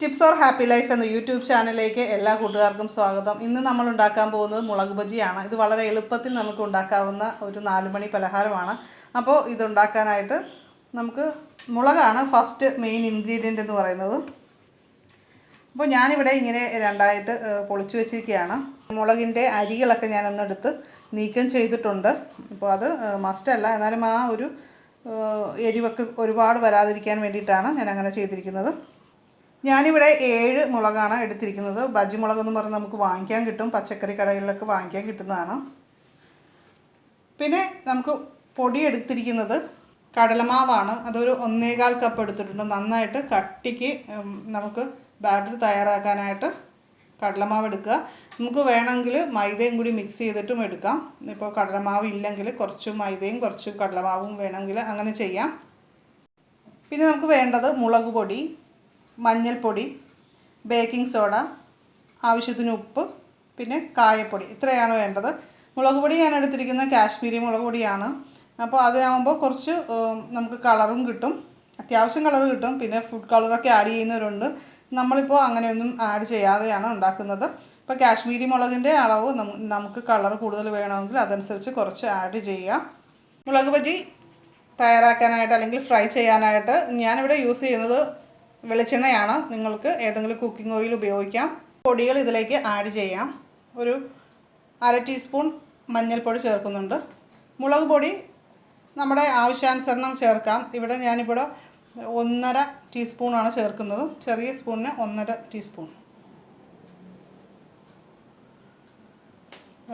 Tips or happy life എന്ന YouTube ചാനലിലേക്ക് എല്ലാ കൂട്ടുകാർക്കും സ്വാഗതം. ഇന്ന് നമ്മൾ ഉണ്ടാക്കാൻ പോകുന്നത് മുളക് ബജിയാണ്. ഇത് വളരെ എളുപ്പത്തിൽ നമുക്ക് ഉണ്ടാക്കാവുന്ന ഒരു നാലുമണി പലഹാരമാണ്. അപ്പോൾ ഇതുണ്ടാക്കാനായിട്ട് നമുക്ക് മുളകാണ് ഫസ്റ്റ് മെയിൻ ഇൻഗ്രീഡിയന്റ് എന്ന് പറയുന്നത്. അപ്പോൾ ഞാനിവിടെ ഇങ്ങനെ രണ്ടായിട്ട് പൊളിച്ചു വെച്ചിരിക്കുകയാണ്. മുളകിന്റെ അരികളൊക്കെ ഞാനൊന്നെടുത്ത് നീക്കം ചെയ്തിട്ടുണ്ട്. അപ്പോൾ അത് മസ്റ്റല്ല എന്നാലും ആ ഒരു എരിവൊക്കെ ഒരുപാട് വരാതിരിക്കാൻ വേണ്ടിയിട്ടാണ് ഞാൻ അങ്ങനെ ചെയ്തിരിക്കുന്നത്. ഞാനിവിടെ ഏഴ് മുളകാണ് എടുത്തിരിക്കുന്നത്. ബജി മുളക് എന്ന് പറഞ്ഞ് നമുക്ക് വാങ്ങിക്കാൻ കിട്ടും. പച്ചക്കറി കടകളിലൊക്കെ വാങ്ങിക്കാൻ കിട്ടുന്നതാണ്. പിന്നെ നമുക്ക് പൊടി എടുത്തിരിക്കുന്നത് കടലമാവാണ്. അതൊരു ഒന്നേകാൽ കപ്പ് എടുത്തിട്ടുണ്ട്. നന്നായിട്ട് കട്ടിക്ക് നമുക്ക് ബാറ്റർ തയ്യാറാക്കാനായിട്ട് കടലമാവ് എടുക്കുക. നമുക്ക് വേണമെങ്കിൽ മൈദയും കൂടി മിക്സ് ചെയ്തിട്ടും എടുക്കാം. ഇപ്പോൾ കടലമാവ് ഇല്ലെങ്കിൽ കുറച്ച് മൈദയും കുറച്ച് കടലമാവും വേണമെങ്കിൽ അങ്ങനെ ചെയ്യാം. പിന്നെ നമുക്ക് വേണ്ടത് മുളക് പൊടി. മഞ്ഞൾപ്പൊടി ബേക്കിംഗ് സോഡ ആവശ്യത്തിന് ഉപ്പ് പിന്നെ കായപ്പൊടി. ഇത്രയാണ് വേണ്ടത്. മുളക് പൊടി ഞാൻ എടുത്തിരിക്കുന്ന കാശ്മീരി മുളക് പൊടിയാണ്. അപ്പോൾ അതിനാകുമ്പോൾ കുറച്ച് നമുക്ക് കളറും കിട്ടും. അത്യാവശ്യം കളർ കിട്ടും. പിന്നെ ഫുഡ് കളറൊക്കെ ആഡ് ചെയ്യുന്നവരുണ്ട്. നമ്മളിപ്പോൾ അങ്ങനെയൊന്നും ആഡ് ചെയ്യാതെയാണ് ഉണ്ടാക്കുന്നത്. ഇപ്പോൾ കാശ്മീരി മുളകിന്റെ അളവ് നമുക്ക് കളർ കൂടുതൽ വേണമെങ്കിൽ അതനുസരിച്ച് കുറച്ച് ആഡ് ചെയ്യാം മുളക് ബജി തയ്യാറാക്കാനായിട്ട് അല്ലെങ്കിൽ ഫ്രൈ ചെയ്യാനായിട്ട് ഞാനിവിടെ യൂസ് ചെയ്യുന്നത് വെളിച്ചെണ്ണയാണ് നിങ്ങൾക്ക് ഏതെങ്കിലും കുക്കിംഗ് ഓയിൽ ഉപയോഗിക്കാം. പൊടികൾ ഇതിലേക്ക് ആഡ് ചെയ്യാം. ഒരു അര ടീസ്പൂൺ മഞ്ഞൾപ്പൊടി ചേർക്കുന്നുണ്ട്. മുളക് പൊടി നമ്മുടെ ആവശ്യാനുസരണം ചേർക്കാം. ഇവിടെ ഞാനിവിടെ ഒന്നര ടീസ്പൂണാണ് ചേർക്കുന്നത്. ചെറിയ സ്പൂണിന് ഒന്നര ടീസ്പൂൺ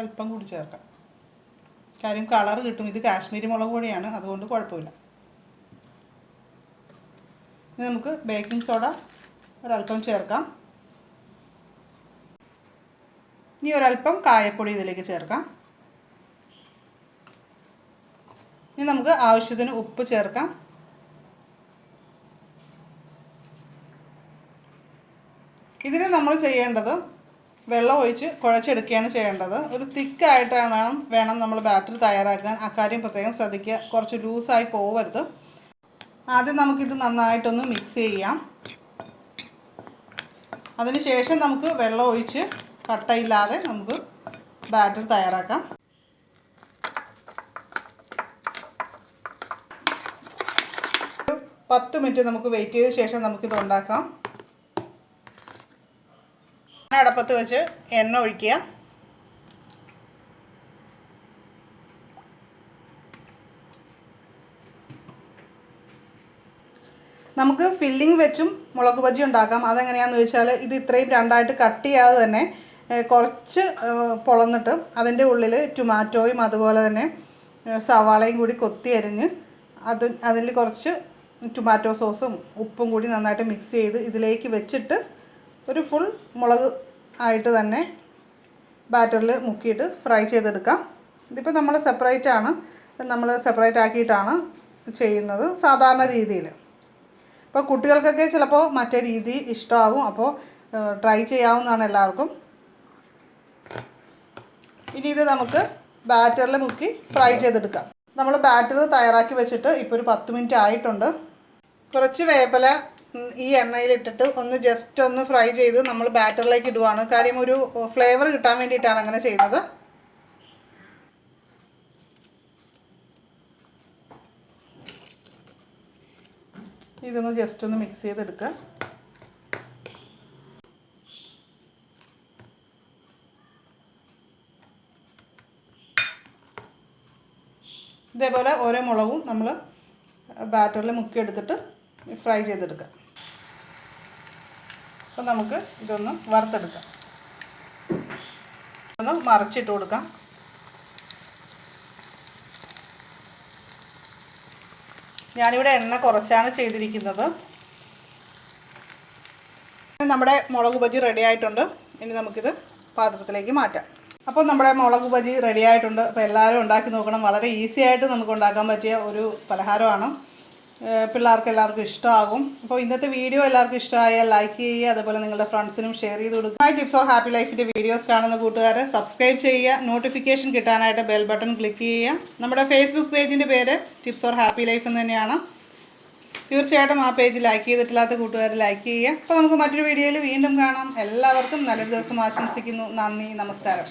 അല്പം കൂടി ചേർക്കാം. കാര്യം കളർ കിട്ടും. ഇത് കാശ്മീരി മുളക് പൊടിയാണ്. അതുകൊണ്ട് കുഴപ്പമില്ല. ഇനി നമുക്ക് ബേക്കിംഗ് സോഡ ഒരല്പം ചേർക്കാം. ഇനി ഒരല്പം കായപ്പൊടി ഇതിലേക്ക് ചേർക്കാം. ഇനി നമുക്ക് ആവശ്യത്തിന് ഉപ്പ് ചേർക്കാം. ഇതിന് നമ്മൾ ചെയ്യേണ്ടത് വെള്ളം ഒഴിച്ച് കുഴച്ചെടുക്കുകയാണ് ചെയ്യേണ്ടത്. ഒരു തിക്കായിട്ടാണ് വേണം വേണം നമ്മൾ ബാറ്റർ തയ്യാറാക്കാൻ. അക്കാര്യം പ്രത്യേകം ശ്രദ്ധിക്കുക. കുറച്ച് ലൂസായി പോവരുത്. ആദ്യം നമുക്കിത് നന്നായിട്ടൊന്ന് മിക്സ് ചെയ്യാം. അതിനുശേഷം നമുക്ക് വെള്ളം ഒഴിച്ച് കട്ടയില്ലാതെ നമുക്ക് ബാറ്റർ തയ്യാറാക്കാം. പത്ത് മിനിറ്റ് നമുക്ക് വെയിറ്റ് ചെയ്ത ശേഷം നമുക്കിത് ഉണ്ടാക്കാം. അടപ്പത്ത് വെച്ച് എണ്ണ ഒഴിക്കുക. നമുക്ക് ഫില്ലിംഗ് വെച്ചും മുളക് ബജി ഉണ്ടാക്കാം. അതെങ്ങനെയാണെന്ന് വെച്ചാൽ ഇത് ഇത്രയും രണ്ടായിട്ട് കട്ട് ചെയ്യാതെ തന്നെ കുറച്ച് പൊളന്നിട്ട് അതിന്റെ ഉള്ളിൽ ടൊമാറ്റോയും അതുപോലെ തന്നെ സവാളയും കൂടി കൊത്തി അരിഞ്ഞ് അത് അതിൽ കുറച്ച് ടൊമാറ്റോ സോസും ഉപ്പും കൂടി നന്നായിട്ട് മിക്സ് ചെയ്ത് ഇതിലേക്ക് വെച്ചിട്ട് ഒരു ഫുൾ മുളക് ആയിട്ട് തന്നെ ബാറ്ററിൽ മുക്കിയിട്ട് ഫ്രൈ ചെയ്തെടുക്കാം. ഇതിപ്പോൾ നമ്മൾ സെപ്പറേറ്റ് ആണ്. നമ്മൾ സെപ്പറേറ്റ് ആക്കിയിട്ടാണ് ചെയ്യുന്നത് സാധാരണ രീതിയിൽ അപ്പോൾ കുട്ടികൾക്കൊക്കെ ചിലപ്പോൾ മറ്റേ രീതി ഇഷ്ടമാകും. അപ്പോൾ ട്രൈ ചെയ്യാവുന്നതാണ് എല്ലാവർക്കും. ഇനി ഇത് നമുക്ക് ബാറ്ററിൽ മുക്കി ഫ്രൈ ചെയ്തെടുക്കാം. നമ്മൾ ബാറ്റർ തയ്യാറാക്കി വെച്ചിട്ട് ഇപ്പോൾ ഒരു പത്ത് മിനിറ്റ് ആയിട്ടുണ്ട്. കുറച്ച് വേപ്പല ഈ എണ്ണയിലിട്ടിട്ട് ഒന്ന് ജസ്റ്റ് ഒന്ന് ഫ്രൈ ചെയ്ത് നമ്മൾ ബാറ്ററിലേക്ക് ഇടുവാണ്. കാര്യം ഒരു ഫ്ലേവർ കിട്ടാൻ വേണ്ടിയിട്ടാണ് അങ്ങനെ ചെയ്യുന്നത്. ഇതൊന്ന് ജസ്റ്റ് ഒന്ന് മിക്സ് ചെയ്തെടുക്കുക ഇതേപോലെ ഓരോ മുളകും നമ്മൾ ബാറ്ററിൽ മുക്കിയെടുത്തിട്ട് ഫ്രൈ ചെയ്തെടുക്കാം. അപ്പം നമുക്ക് ഇതൊന്ന് വറുത്തെടുക്കാം. ഒന്ന് മറിച്ചിട്ട് കൊടുക്കാം. ഞാനിവിടെ എണ്ണ കുറച്ചാണ് ചെയ്തിരിക്കുന്നത്. നമ്മുടെ മുളക് ബജി റെഡി ആയിട്ടുണ്ട്. ഇനി നമുക്കിത് പാത്രത്തിലേക്ക് മാറ്റാം. അപ്പോൾ നമ്മുടെ മുളക് ബജി റെഡി ആയിട്ടുണ്ട്. അപ്പോൾ എല്ലാവരും ഉണ്ടാക്കി നോക്കണം. വളരെ ഈസി ആയിട്ട് നമുക്ക് ഉണ്ടാക്കാൻ പറ്റിയ ഒരു പലഹാരമാണ്. പിള്ളേർക്ക് എല്ലാവർക്കും ഇഷ്ടമാകും. അപ്പോൾ ഇന്നത്തെ വീഡിയോ എല്ലാവർക്കും ഇഷ്ടമായാൽ ലൈക്ക് ചെയ്യുക അതുപോലെ നിങ്ങളുടെ ഫ്രണ്ട്സിനും ഷെയർ ചെയ്ത് കൊടുക്കുക. മൈ ടിപ്സ് ഓർ ഹാപ്പി ലൈഫിന്റെ വീഡിയോസ് കാണുന്ന കൂട്ടുകാരെ സബ്സ്ക്രൈബ് ചെയ്യുക നോട്ടിഫിക്കേഷൻ കിട്ടാനായിട്ട് ബെൽ ബട്ടൺ ക്ലിക്ക് ചെയ്യുക. നമ്മുടെ ഫേസ്ബുക്ക് പേജിന്റെ പേര് ടിപ്സ് ഓർ ഹാപ്പി ലൈഫ് എന്ന് തന്നെയാണ്. തീർച്ചയായിട്ടും ആ പേജ് ലൈക്ക് ചെയ്തിട്ടില്ലാത്ത കൂട്ടുകാർ ലൈക്ക് ചെയ്യുക. അപ്പോൾ നമുക്ക് മറ്റൊരു വീഡിയോയിൽ വീണ്ടും കാണാം. എല്ലാവർക്കും നല്ലൊരു ദിവസം ആശംസിക്കുന്നു. നന്ദി നമസ്കാരം.